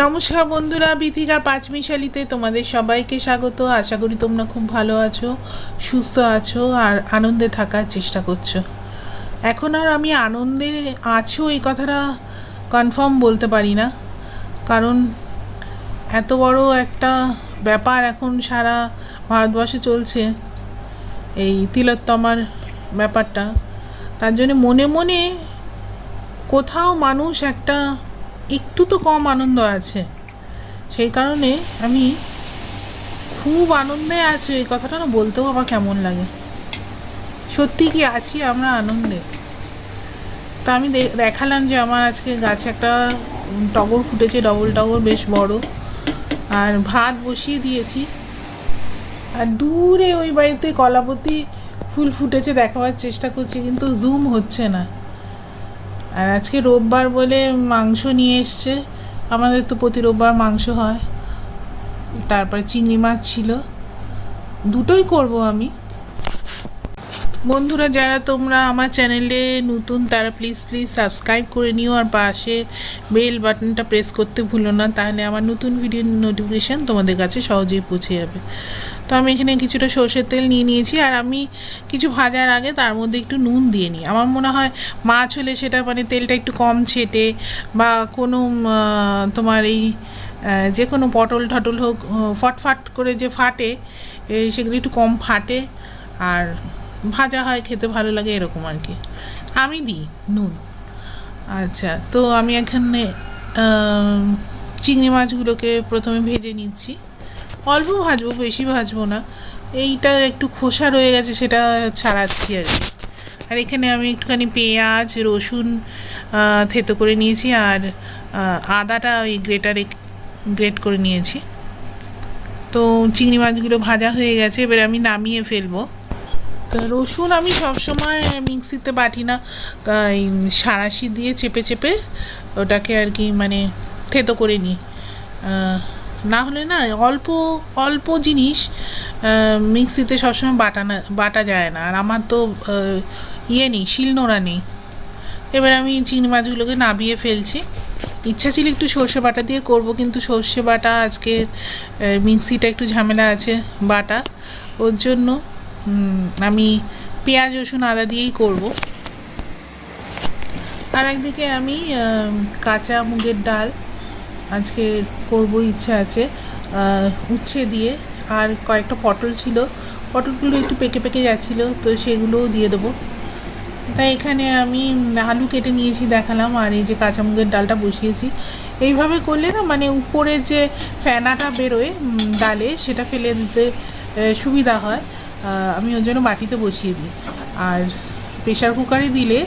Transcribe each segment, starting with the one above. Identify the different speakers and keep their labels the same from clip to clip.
Speaker 1: নমস্কার বন্ধুরা, বিথিকার পাঁচমিশালিতে তোমাদের সবাইকে স্বাগত। আশা করি তোমরা খুব ভালো আছো, সুস্থ আছো আর আনন্দে থাকার চেষ্টা করছ। এখন আর আমি আনন্দে আছো এই কথাটা কনফার্ম বলতে পারি না। কারণ এত বড় একটা ব্যাপার এখন সারা ভারতবর্ষে চলছে, এই তিলোত্তমার ব্যাপারটা। তার জন্য মনে মনে কোথাও মানুষ একটা একটু তো কম আনন্দ আছে। সেই কারণে আমি খুব আনন্দে আছি। এই কথাটা না বলতেও আমার কেমন লাগে। সত্যি কি আছি আমরা আনন্দে? তো আমি দেখালাম যে আমার আজকে গাছে একটা টগর ফুটেছে, ডবল টগর বেশ বড়। আর ভাত বসিয়ে দিয়েছি। আর দূরে ওই বাড়িতে কলাপতি ফুল ফুটেছে, দেখাবার চেষ্টা করছি, কিন্তু জুম হচ্ছে না। আর আজকে রোববার বলে মাংস নিয়ে এসছে। আমাদের তো প্রতি রোববার মাংস হয়। তারপরে চিংড়ি মাছ ছিল। দুটোই করব আমি। বন্ধুরা, যারা তোমরা আমার চ্যানেলে নতুন, তারা প্লিজ প্লিজ সাবস্ক্রাইব করে নিও আর পাশে বেল বাটনটা প্রেস করতে ভুলো না, তাহলে আমার নতুন ভিডিও নোটিফিকেশান তোমাদের কাছে সহজেই পৌঁছে যাবে। তো আমি এখানে কিছুটা সর্ষের তেল নিয়ে নিয়েছি আর আমি কিছু ভাজার আগে তার মধ্যে একটু নুন দিয়ে নিই। আমার মনে হয় মাছ হলে সেটা মানে তেলটা একটু কম ছেটে বা কোনো তোমার এই যে কোনো পটল ঠটল হোক ফটফট করে যে ফাটে সেগুলো একটু কম ফাটে আর ভাজা হয়, খেতে ভালো লাগে এরকম আর কি। আমি দিই নুন। আচ্ছা তো আমি এখানে চিংড়ি মাছগুলোকে প্রথমে ভেজে নিচ্ছি। অল্প ভাজবো, বেশি ভাজবো না। এইটার একটু খোসা রয়ে গেছে, সেটা ছাড়াচ্ছি আর কি। আর এখানে আমি একটুখানি পেঁয়াজ, রসুন থেতো করে নিয়েছি আর আদাটা ওই গ্রেটারে গ্রেট করে নিয়েছি। তো চিংড়ি মাছগুলো ভাজা হয়ে গেছে, এবার আমি নামিয়ে ফেলব। রসুন আমি সবসময় মিক্সিতে বাটি না এই সাঁড়াশি দিয়ে চেপে চেপে ওটাকে আর কি মানে থেতো করে নিই। না হলে না অল্প অল্প জিনিস মিক্সিতে সবসময় বাটা না বাটা যায় না। আর আমার তো ইয়ে নেই, শিলনোড়া নেই। এবার আমি চিংড়ি মাছগুলোকে নাবিয়ে ফেলছি। ইচ্ছা ছিল একটু সর্ষে বাটা দিয়ে করব, কিন্তু সর্ষে বাটা আজকে মিক্সিটা একটু ঝামেলা আছে বাটা। ওর জন্য আমি পেঁয়াজ, রসুন, আদা দিয়েই করব। আর একদিকে আমি কাঁচা মুগের ডাল আজকে করব ইচ্ছা আছে উচ্ছে দিয়ে। আর কয়েকটা পটল ছিল, পটলগুলো একটু পেকে পেকে যাচ্ছিল, তো সেগুলোও দিয়ে দেবো। তাই এখানে আমি আলু কেটে নিয়েছি, দেখালাম, আর এই যে কাঁচা মুগের ডালটা বসিয়েছি। এইভাবে করলে না মানে উপরে যে ফেনাটা বেরোয় ডালে, সেটা ফেলে দিতে সুবিধা হয়। আমি ওর জন্য বাটিতে বসিয়ে দিই। আর প্রেশার কুকারে দিলে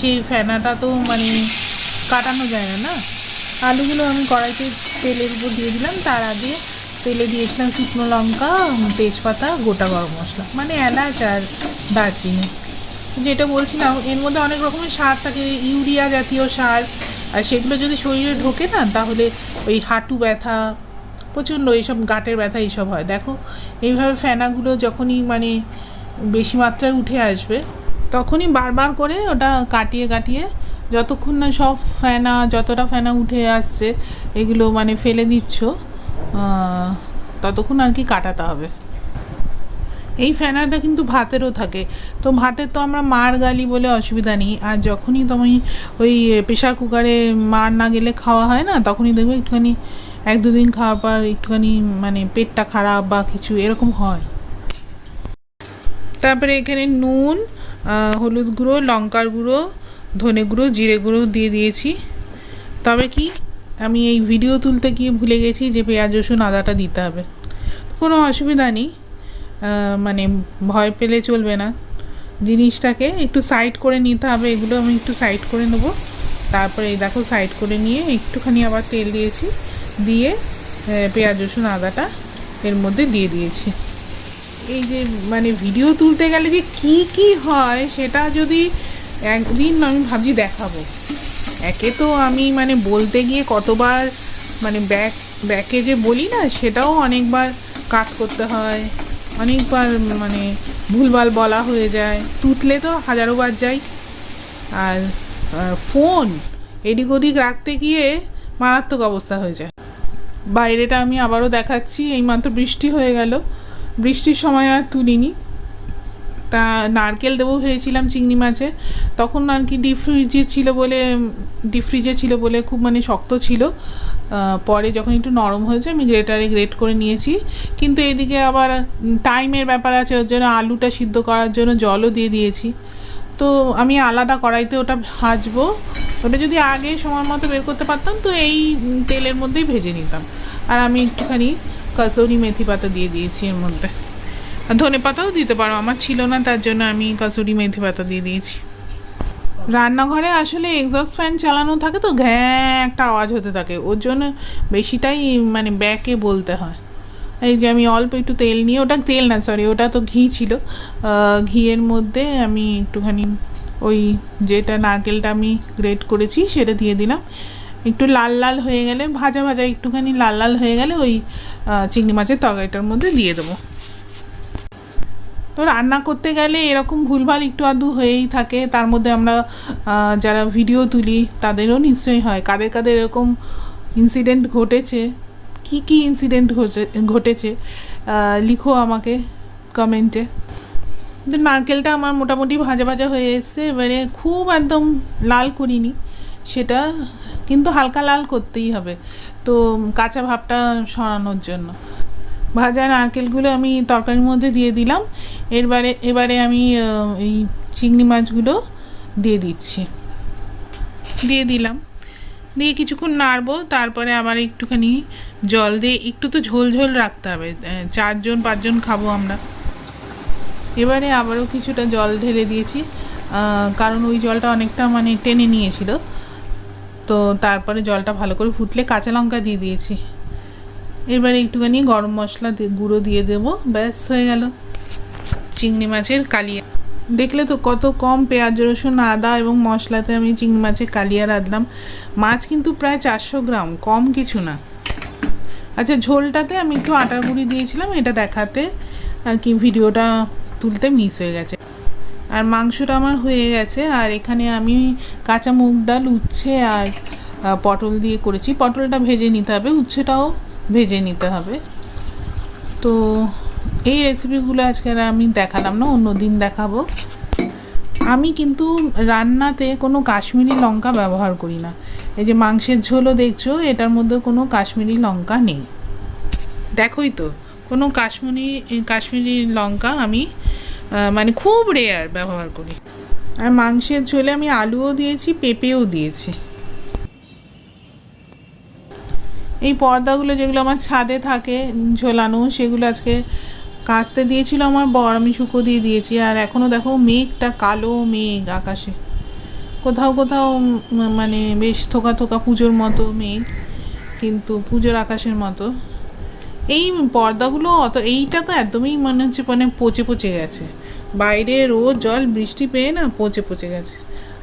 Speaker 1: সেই ফেনাটা তো মানে কাটানো যায় না না? আলুগুলো আমি কড়াইতে তেলের উপর দিয়ে দিলাম, তার আগে তেলে দিয়েছিলাম শুকনো লঙ্কা তেজপাতা, গোটা গরম মশলা মানে এলাচ আর দারচিনি। যেটা বলছিলাম, এর মধ্যে অনেক রকমের সার থাকে, ইউরিয়া জাতীয় সার, আর সেগুলো যদি শরীরে ঢোকে না, তাহলে ওই হাঁটু ব্যথা প্রচণ্ড এইসব গাঁটের ব্যথা এইসব হয়। দেখো, এইভাবে ফেনাগুলো যখনই মানে বেশি মাত্রায় উঠে আসবে, তখনই বারবার করে ওটা কাটিয়ে কাটিয়ে যতক্ষণ না সব ফেনা, যতটা ফেনা উঠে আসছে, এগুলো মানে ফেলে দিচ্ছ ততক্ষণ আর কি কাটাতে হবে। এই ফেনাটা কিন্তু ভাতেরও থাকে। তো ভাতের তো আমরা মার গালি বলে অসুবিধা নেই। আর যখনই তুমি ওই প্রেশার কুকারে মার না গেলে খাওয়া হয় না, তখনই দেখবে একটুখানি এক দুদিন খাওয়ার পর একটুখানি মানে পেটটা খারাপ বা কিছু এরকম হয়। তারপরে এখানে নুন হলুদ গুঁড়ো, লঙ্কার গুঁড়ো, ধনে গুঁড়ো, জিরে গুঁড়ো দিয়ে দিয়েছি। তবে কি, আমি এই ভিডিও তুলতে গিয়ে ভুলে গেছি যে পেঁয়াজ, রসুন, আদাটা দিতে হবে। কোনো অসুবিধা নেই। মানে ভয় পেলে চলবে না। জিনিসটাকে একটু সাইড করে নিতে হবে, এগুলো আমি একটু সাইড করে নেব। তারপরে এই দেখো সাইড করে নিয়ে একটুখানি আবার তেল দিয়েছি। দিয়ে পেঁয়াজ, রসুন, আদাটা এর মধ্যে দিয়ে দিয়েছি। এই যে মানে ভিডিও তুলতে গেলে যে কি কি হয়, সেটা যদি একদিন আমি ভাবছি দেখাবো। একে তো আমি মানে বলতে গিয়ে কতবার মানে ব্যাক ব্যাকে যে বলি না, সেটাও অনেকবার কাট করতে হয়, অনেকবার মানে ভুলভাল বলা হয়ে যায়, তুতলে তো হাজারো বার যাই। আর ফোন এদিক ওদিক রাখতে গিয়ে মারাত্মক অবস্থা হয়ে যায়। বাইরেটা আমি আবারও দেখাচ্ছি, এইমাত্র বৃষ্টি হয়ে গেল। বৃষ্টির সময় আর তুলিনি। তা নারকেল দেবো ভেবেছিলাম চিংড়ি মাছে, তখন আর কি ডিপ ফ্রিজে ছিল বলে, ডিপ ফ্রিজে ছিল বলে খুব মানে শক্ত ছিল। পরে যখন একটু নরম হয়েছে, আমি গ্রেটারে গ্রেট করে নিয়েছি। কিন্তু এদিকে আবার টাইমের ব্যাপার আছে, ওর জন্য আলুটা সিদ্ধ করার জন্য জলও দিয়ে দিয়েছি। তো আমি আলাদা কড়াইতে ওটা ভাজবো। ওটা যদি আগে সময় মতো বের করতে পারতাম, তো এই তেলের মধ্যেই ভেজে নিতাম। আর আমি একটুখানি কসুরি মেথি পাতা দিয়ে দিয়েছি এর মধ্যে। আর ধনে পাতাও দিতে পারো, আমার ছিল না, তার জন্য আমি কসুরি মেথি পাতা দিয়ে দিয়েছি। রান্নাঘরে আসলে এক্সস্ট ফ্যান চালানো থাকে তো, ঘ্যাঁ একটা আওয়াজ হতে থাকে। ওর জন্য বেশিটাই মানে ব্যাকে বলতে হয়। এই যে আমি অল্প একটু তেল নিয়ে, ওটা তেল না সরি ওটা তো ঘি ছিল। ঘিয়ের মধ্যে আমি একটুখানি ওই যেটা নারকেলটা আমি গ্রেট করেছি, সেটা দিয়ে দিলাম। একটু লাল লাল হয়ে গেলে, ভাজা ভাজা একটুখানি লাল লাল হয়ে গেলে ওই চিংড়ি মাছের তরকারিটার মধ্যে দিয়ে দেবো। তো রান্না করতে গেলে এরকম ভুলভাল একটু আধটু হয়েই থাকে। তার মধ্যে আমরা যারা ভিডিও তুলি, তাদেরও নিশ্চয়ই হয়। কাদের কাদের এরকম ইনসিডেন্ট ঘটেছে কি কি ইনসিডেন্ট ঘটে, ঘটেছে লিখো আমাকে কমেন্টে নারকেলটা আমার মোটামুটি ভাজা ভাজা হয়ে এসছে, এবারে খুব একদম লাল করিনি, সেটা কিন্তু হালকা লাল করতেই হবে। তো কাঁচা ভাবটা সরানোর জন্য। ভাজা নারকেলগুলো আমি তরকারির মধ্যে দিয়ে দিলাম, এরবারে, এবারে আমি এই চিংড়ি মাছগুলো দিয়ে দিচ্ছি। দিয়ে দিলাম। দিয়ে কিছুক্ষণ নাড়বো, তারপরে আবার একটুখানি জল দিয়ে একটু তো ঝোল ঝোল রাখতে হবে। চারজন, পাঁচজন খাব আমরা। এবারে আবারও কিছুটা জল ঢেলে দিয়েছি। কারণ ওই জলটা অনেকটা মানে টেনে নিয়েছিল। তো তারপরে জলটা ভালো করে ফুটলে কাঁচা লঙ্কা দিয়ে দিয়েছি। এবারে একটুখানি গরম মশলা গুঁড়ো দিয়ে দেবো। ব্যাস, হয়ে গেল। চিংড়ি মাছের কালিয়া। দেখলে তো কত কম পেঁয়াজ, রসুন, আদা এবং মশলাতে আমি চিংড়ি মাছের কালিয়া রাঁধলাম। মাছ কিন্তু প্রায় চারশো গ্রাম, কম কিছু না। আচ্ছা ঝোলটাতে আমি একটু আটার গুঁড়ি দিয়েছিলাম, এটা দেখাতে আর কি ভিডিওটা তুলতে মিস হয়ে গেছে। আর মাংসটা আমার হয়ে গেছে, আর এখানে আমি কাঁচা মুগ ডাল, উচ্ছে আর পটল দিয়ে করেছি। পটলটা ভেজে নিতে হবে, উচ্ছেটাও ভেজে নিতে হবে। তো এই রেসিপিগুলো আজকে আমি দেখালাম না, অন্য দিন দেখাবো। আমি কিন্তু রান্নাতে কোনো কাশ্মীরি লঙ্কা ব্যবহার করি না। এই যে মাংসের ঝোলও দেখছ, এটার মধ্যে কোনো কাশ্মীরি লঙ্কা নেই। দেখোই তো, কোনো কাশ্মীরি কাশ্মীরি লঙ্কা আমি মানে খুব রেয়ার ব্যবহার করি। আর মাংসের ঝোলে আমি আলুও দিয়েছি, পেঁপেও দিয়েছি। এই পর্দাগুলো যেগুলো আমার ছাদে থাকে, ঝোলানো, সেগুলো আজকে কাচতে দিয়েছিল আমার বর, আমি শুকো দিয়ে দিয়েছি। আর এখনও দেখো মেঘটা, কালো মেঘ আকাশে। কোথাও কোথাও মানে বেশ থোকা থোকা পুজোর মতো মেঘ, কিন্তু পুজোর আকাশের মতো। এই পর্দাগুলো অত, এইটা তো একদমই মনে হচ্ছে মানে পচে পচে গেছে। বাইরে রোদ, জল, বৃষ্টি পেয়ে না পচে পচে গেছে।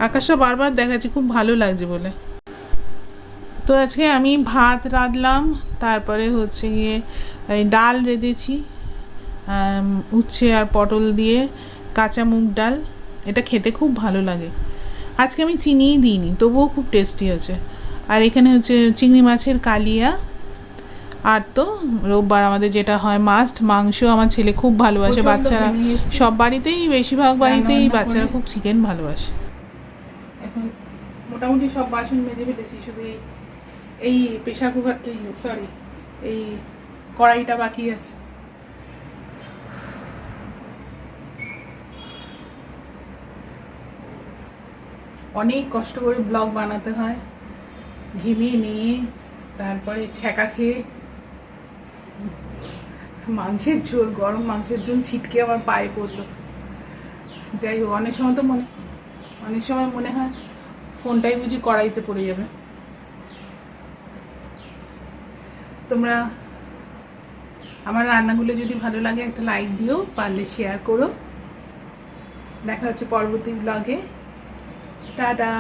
Speaker 1: আকাশটা বারবার দেখাচ্ছে, খুব ভালো লাগছে বলে। তো আজকে আমি ভাত রাঁধলাম, তারপরে হচ্ছে গিয়ে ডাল রেঁধেছি। উচ্ছে আর পটল দিয়ে কাঁচা মুগ ডাল এটা খেতে খুব ভালো লাগে। আজকে আমি চিনিই দিইনি তবুও খুব টেস্টি হচ্ছে আর এখানে হচ্ছে চিংড়ি মাছের কালিয়া আর তো রোববার আমাদের যেটা হয় মাস্ট মাংস আমার ছেলে খুব ভালোবাসে বাচ্চারা সব বাড়িতেই বেশিরভাগ বাড়িতেই বাচ্চারা খুব চিকেন ভালোবাসে। এখন মোটামুটি সব বাসন মেজে ফেলেছি শুধু এই এই প্রেশার কুকার এই সরি এই কড়াইটা বাকি আছে। অনেক কষ্ট করে ব্লগ বানাতে হয়। ঘেমিয়ে নিয়ে তারপরে ছ্যাঁকা খেয়ে মাংসের ঝোল, গরম মাংসের ঝোল ছিটকে আমার পায়ে পড়ল। যাই হোক, অনেক সময় তো মনে, অনেক সময় মনে হয় ফোনটাই বুঝি কড়াইতে পড়ে যাবে। তোমরা আমার রান্নাগুলো যদি ভালো লাগে একটা লাইক দিও, পারলে শেয়ার করো। দেখা হচ্ছে পরবর্তী ব্লগে টাটা